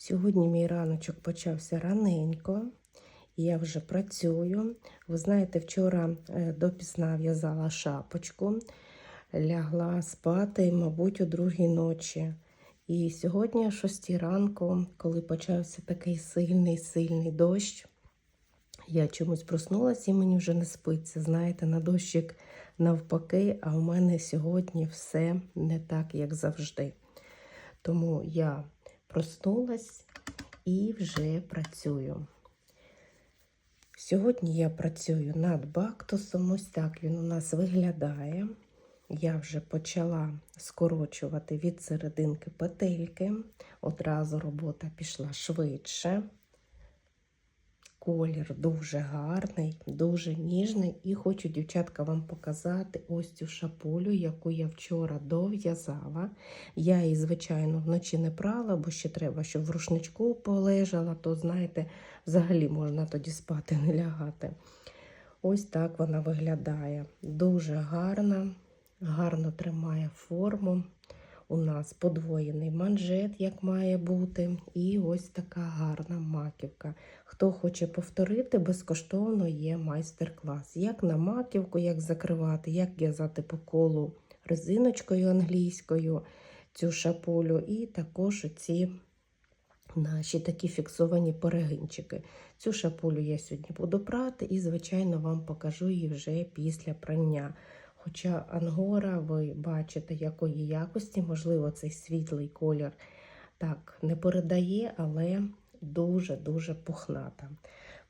Сьогодні мій раночок почався раненько, і я вже працюю. Ви знаєте, вчора е, допізна в'язала шапочку, лягла спати, мабуть, о другій ночі. І сьогодні, о 6 ранку, коли почався такий сильний, сильний дощ, я чомусь проснулася і мені вже не спиться. Знаєте, на дощик навпаки, а у мене сьогодні все не так, як завжди. Тому я проснулась і вже працюю. Сьогодні я працюю над бактусом. Ось так він у нас виглядає. Я вже почала скорочувати від серединки петельки. Одразу робота пішла швидше. Колір дуже гарний, дуже ніжний. І хочу, дівчатка, вам показати ось цю шапулю, яку я вчора дов'язала. Я її, звичайно, вночі не прала, бо ще треба, щоб в рушничку полежала, то, знаєте, взагалі можна тоді спати, не лягати. Ось так вона виглядає. Дуже гарна, гарно тримає форму. У нас подвоєний манжет, як має бути, і ось така гарна маківка. Хто хоче повторити, безкоштовно є майстер-клас. Як на маківку, як закривати, як в'язати по колу резиночкою англійською цю шапулю, і також ці наші такі фіксовані перегинчики. Цю шапулю я сьогодні буду прати і, звичайно, вам покажу її вже після прання. Хоча ангора, ви бачите, якої якості, можливо, цей світлий колір так не передає, але дуже-дуже пухната.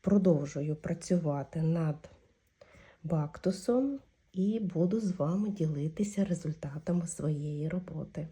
Продовжую працювати над бактусом і буду з вами ділитися результатами своєї роботи.